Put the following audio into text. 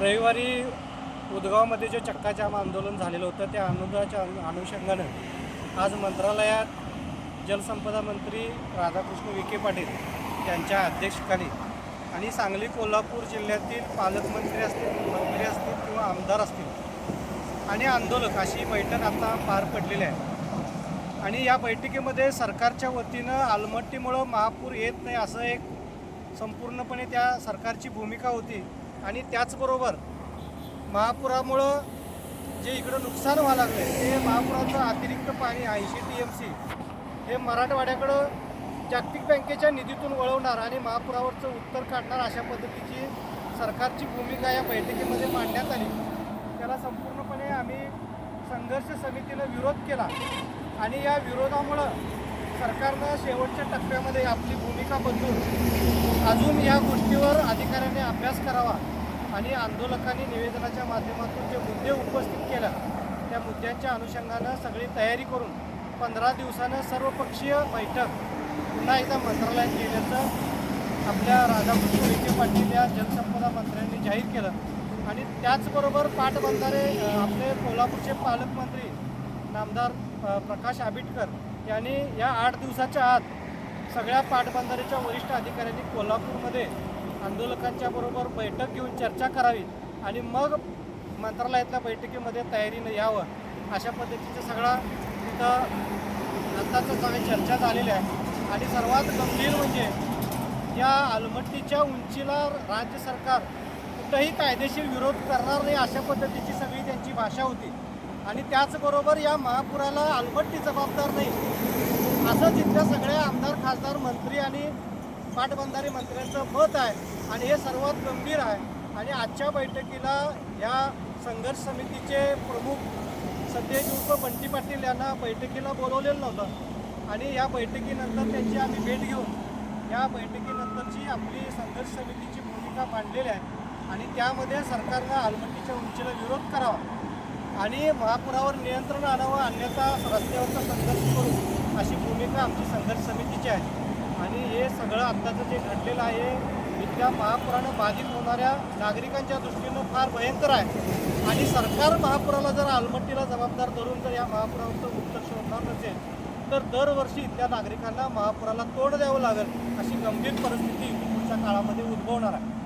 रविवारी उदगावमध्ये जे चक्काजाम आंदोलन झालेलं होतं त्या आंदोलनाच्या अनु- अनुषंगानं आज मंत्रालयात जलसंपदा मंत्री राधाकृष्ण विखे पाटील यांच्या अध्यक्षतेखाली आणि सांगली कोल्हापूर जिल्ह्यातील पालकमंत्री असतील मंत्री असतील किंवा आमदार असतील आणि आंदोलक अशी बैठक आता पार पडलेली आहे. आणि या बैठकीमध्ये सरकारच्या वतीनं आलमट्टीमुळं महापूर येत नाही असं एक संपूर्णपणे त्या सरकारची भूमिका होती. आणि त्याचबरोबर महापुरामुळं जे इकडं नुकसान व्हायला लागलं ते महापुराचं अतिरिक्त पाणी ऐंशी टी एम सी हे मराठवाड्याकडं जागतिक बँकेच्या निधीतून वळवणार आणि महापुरावरचं उत्तर काढणार अशा पद्धतीची सरकारची भूमिका या बैठकीमध्ये मांडण्यात आली. त्याला संपूर्णपणे आम्ही संघर्ष समितीनं विरोध केला आणि या विरोधामुळं सरकारनं शेवटच्या टप्प्यामध्ये आपली भूमिका बदलून अजून या गोष्टीवर अधिकार अभ्यास करावा आणि आंदोलकांनी निवेदनाच्या माध्यमातून जे मुद्दे उपस्थित केला त्या मुद्द्यांच्या अनुषंगानं सगळी तयारी करून पंधरा दिवसानं सर्वपक्षीय बैठक पुन्हा एकदा मंत्रालयात घेण्याचं आपल्या राधाकृष्ण विखे पाटील या जलसंपदा मंत्र्यांनी जाहीर केलं. आणि त्याचबरोबर पाटबंधारे आपले कोल्हापूरचे पालकमंत्री नामदार प्रकाश आंबेडकर यांनी या आठ दिवसाच्या आत सगळ्या पाटबंधारेच्या वरिष्ठ अधिकाऱ्यांनी कोल्हापूरमध्ये आंदोलकांच्या बरोबर बैठक घेऊन चर्चा करावी आणि मग मंत्रालयातल्या बैठकीमध्ये तयारीनं यावं अशा पद्धतीचं सगळा तिथं आत्ताचं सगळी चर्चा झालेली आहे. आणि सर्वात गंभीर म्हणजे या आलमट्टीच्या उंचीला राज्य सरकार कुठंही कायदेशीर विरोध करणार नाही अशा पद्धतीची सगळी त्यांची भाषा होती. आणि त्याचबरोबर या महापुराला आलमट्टी जबाबदार नाही. असं तिथल्या सगळ्या आमदार खासदार मंत्री आणि पाटबंधारे मंत्र्यांचं मत आहे आणि हे सर्वात गंभीर आहे. आणि आजच्या बैठकीला या संघर्ष समितीचे प्रमुख सतेज उर्फ बंटी पाटील यांना बैठकीला बोलवलेलं नव्हतं. आणि या बैठकीनंतर त्यांची आम्ही भेट घेऊन या बैठकीनंतरची आपली संघर्ष समितीची भूमिका मांडलेली आहे. आणि त्यामध्ये सरकारनं आलमट्टीच्या उंचीला विरोध करावा आणि महापुरावर नियंत्रण आणावं अन्यथा रस्त्यावरचा संघर्ष करू अशी भूमिका आमची संघर्ष समितीची आहे. आणि हे सगळं आत्ताचं जे घडलेलं आहे इथल्या महापुरानं बाधित होणाऱ्या नागरिकांच्या दृष्टीनं फार भयंकर आहे. आणि सरकार महापुराला जर आलमट्टीला जबाबदार धरून जर या महापुरावरचं उत्तर शोधणार नसेल तर दरवर्षी इथल्या नागरिकांना महापुराला तोंड द्यावं लागेल अशी गंभीर परिस्थिती पुढच्या काळामध्ये उद्भवणार आहे.